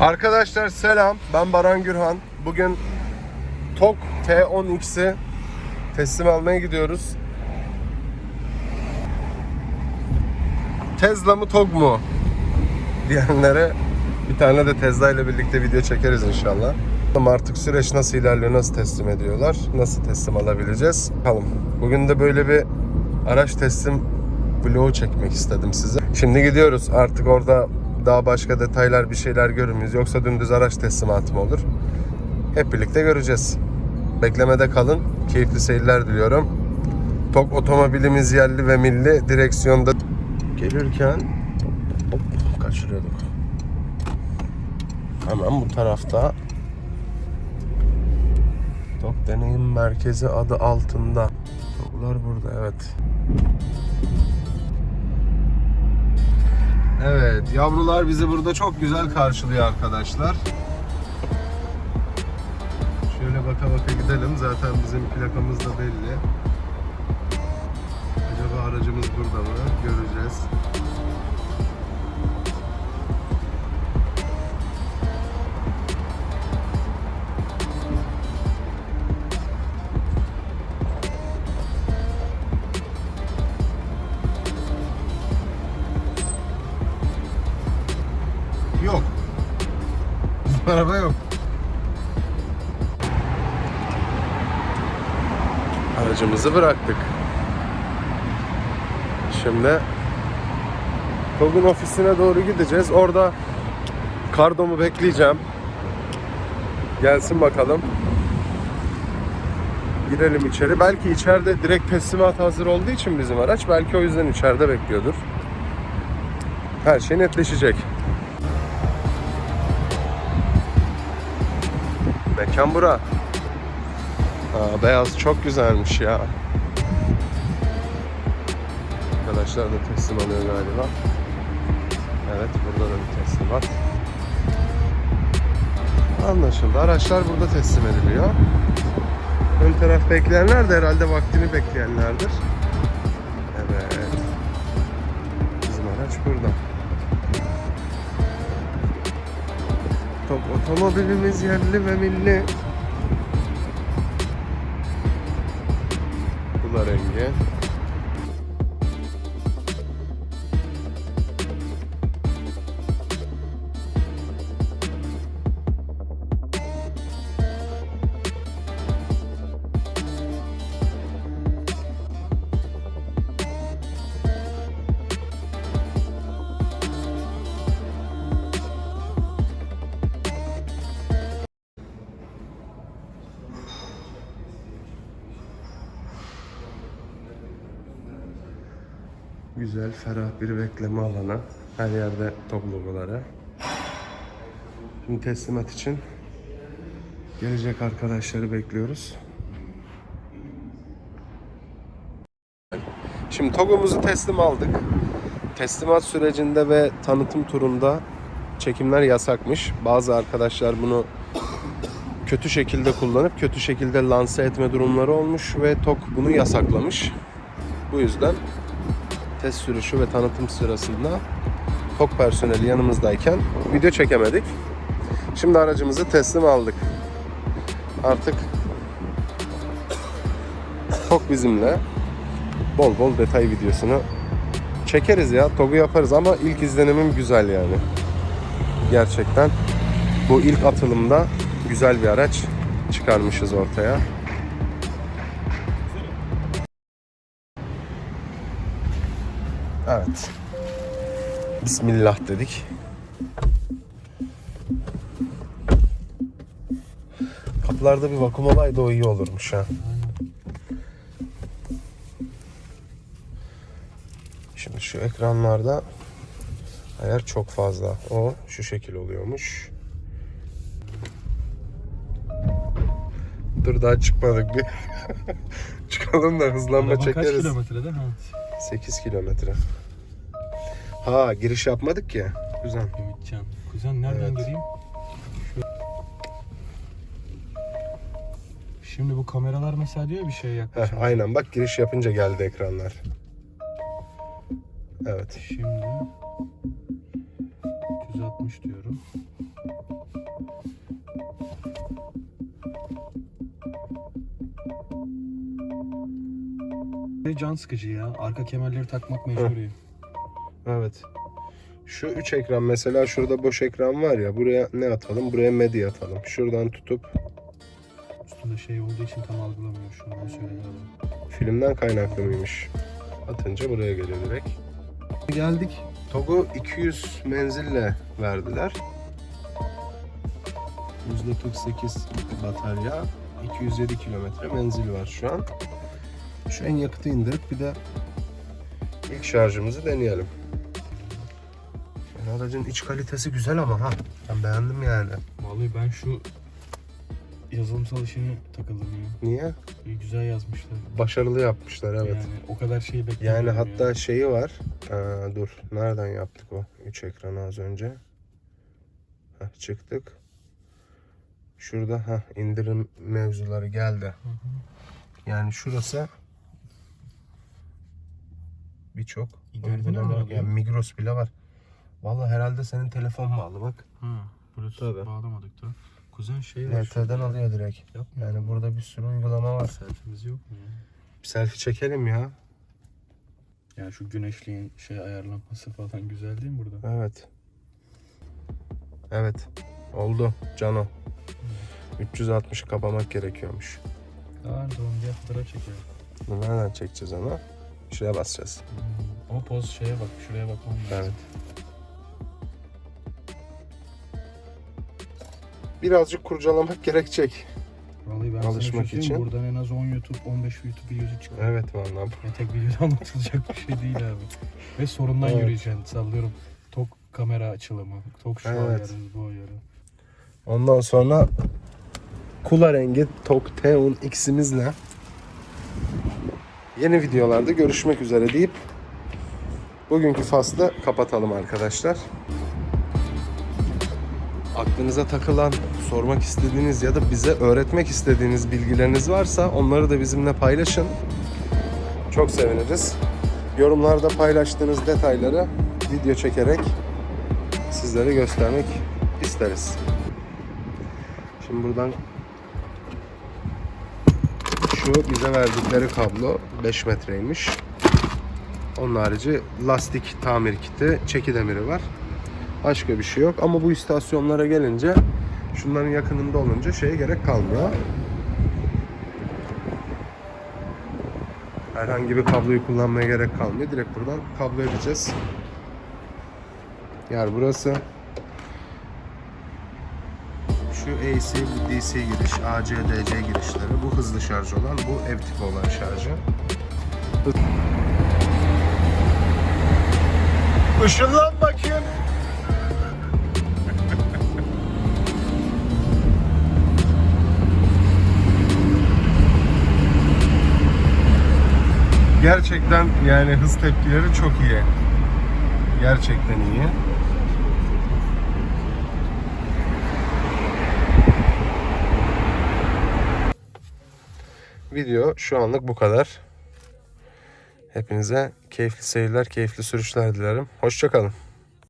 Arkadaşlar selam. Ben Baran Gürhan. Bugün TOG T10X'i teslim almaya gidiyoruz. Tesla mı TOG mu? Diyenlere bir tane de Tesla ile birlikte video çekeriz inşallah. Artık süreç nasıl ilerliyor, nasıl teslim ediyorlar, nasıl teslim alabileceğiz? Bakalım. Bugün de böyle bir araç teslim vlogu çekmek istedim size. Şimdi gidiyoruz. Artık orada daha başka detaylar bir şeyler görür müyüz? Yoksa dümdüz araç teslimatı mı olur? Hep birlikte göreceğiz. Beklemede kalın. Keyifli seyirler diliyorum. Tok otomobilimiz yerli ve milli direksiyonda gelirken hop, kaçırıyorduk. Hemen bu tarafta Tok Deneyim Merkezi adı altında. Toklar burada evet. Evet, yavrular bizi burada çok güzel karşılıyor arkadaşlar. Şöyle baka baka gidelim. Zaten bizim plakamız da belli. Acaba aracımız burada mı? Göreceğiz. Araba yok. Aracımızı bıraktık. Şimdi TOG'un ofisine doğru gideceğiz. Orada kardomu bekleyeceğim. Gelsin bakalım. Girelim içeri. Belki içeride direkt teslimat hazır olduğu için bizim araç. Belki o yüzden içeride bekliyordur. Her şey netleşecek. Mekan bura. Aa, beyaz çok güzelmiş ya. Arkadaşlar da teslim alıyor galiba. Evet burada da bir teslimat. Anlaşıldı. Araçlar burada teslim ediliyor. Ön taraf bekleyenler de herhalde vaktini bekleyenlerdir. Evet. Bizim araç burada. Top otomobilimiz yerli ve milli. Bu da rengi. Güzel, ferah bir bekleme alanı. Her yerde top. Şimdi teslimat için gelecek arkadaşları bekliyoruz. Şimdi Togo'muzu teslim aldık. Teslimat sürecinde ve tanıtım turunda çekimler yasakmış. Bazı arkadaşlar bunu kötü şekilde kullanıp kötü şekilde lanse etme durumları olmuş ve TOK bunu yasaklamış. Bu yüzden test sürüşü ve tanıtım sırasında TOK personeli yanımızdayken video çekemedik. Şimdi aracımızı teslim aldık. Artık TOK bizimle bol bol detay videosunu çekeriz ya. TOG'u yaparız ama ilk izlenimim güzel yani. Gerçekten bu ilk atılımda güzel bir araç çıkarmışız ortaya. Evet. Bismillah dedik. Kapılarda bir vakum olaydı o iyi olurmuş ha. Şimdi şu ekranlarda ayar çok fazla. O şu şekil oluyormuş. Dur daha çıkmadık bir. Çıkalım da hızlanma Araba kaç çekeriz. kilometrede? Ha. 8 kilometre. Ha giriş yapmadık ya. Güzel. Ümitcan. Kuzen nereden Evet. göreyim? Şu... Şimdi bu kameralar mesela diyor bir şey yaklaşık. Heh, aynen bak giriş yapınca geldi ekranlar. Evet. Şimdi 360 diyorum. Can sıkıcı ya. Arka kemerleri takmak mecburi. Evet. Şu üç ekran mesela şurada boş ekran var ya buraya ne atalım? Buraya medya atalım. Şuradan tutup Üstünde şey olduğu için tam algılamıyor şu an. Adam. filmden kaynaklı mıymış? Atınca buraya geliyor direkt. Geldik. Togo 200 menzille verdiler. %48 batarya, 207 kilometre menzil var şu an. Şu en yakıtı indirip bir de ilk şarjımızı deneyelim. Yani aracın iç kalitesi güzel ama ha. Ben beğendim yani. Vallahi ben şu yazılımsal işini takıldım ya. Niye? İyi güzel yazmışlar. Başarılı yapmışlar evet. Yani o kadar şeyi beklemiyorum Yani ya. hatta şeyi var. Aa, dur. Nereden yaptık o? 3 ekranı az önce. Heh, çıktık. Şurada heh, indirim mevzuları geldi. Hı hı. Yani şurası birçok uygulama. ama Yani Migros bile var. Vallahi herhalde senin telefon bağlı bak. Ha, burası Tabii. bağlamadık da. Kuzen şey var. LTE'den alıyor direkt. Yapma. Yani burada bir sürü uygulama var. Selfie'miz yok mu ya? Bir selfie çekelim ya. Yani şu güneşliğin şey ayarlanması falan güzel değil mi burada? Evet. Evet. Oldu. Cano. 360'ı kapamak gerekiyormuş. Önce onu diye fotoğraf çekelim. Nereden çekeceğiz onu? Şuraya basacağız. Hmm. O poz şeye bak, şuraya bakmam lazım. Evet. Birazcık kurcalamak gerekecek. Vallahi ben sana Alışmak şey söyleyeyim mi? için. Buradan en az 10 YouTube, 15 YouTube videosu çıkıyor. Evet vallahi. Ya tek videoda anlatılacak bir şey değil abi. Ve sorundan Evet. yürüyeceksin. Sallıyorum. Tok kamera açılımı. Tok şu Evet. ayarınız, bu ayarı. Ondan sonra kula rengi Tok Teon X'imizle yeni videolarda görüşmek üzere deyip bugünkü faslı kapatalım arkadaşlar. Aklınıza takılan, sormak istediğiniz ya da bize öğretmek istediğiniz bilgileriniz varsa onları da bizimle paylaşın. Çok seviniriz. Yorumlarda paylaştığınız detayları video çekerek sizlere göstermek isteriz. Şimdi buradan şu bize verdikleri kablo 5 metreymiş. Onun harici lastik tamir kiti, çeki demiri var. Başka bir şey yok ama bu istasyonlara gelince şunların yakınında olunca şeye gerek kalmıyor. Herhangi bir kabloyu kullanmaya gerek kalmıyor. Direkt buradan kablo edeceğiz. Yer burası. Şu AC, bu DC giriş, AC, DC girişleri. Bu hızlı şarj olan, bu ev tipi olan şarjı. Işınlan bakayım. Gerçekten yani hız tepkileri çok iyi. Gerçekten iyi. Video şu anlık bu kadar. Hepinize keyifli seyirler, keyifli sürüşler dilerim. Hoşçakalın.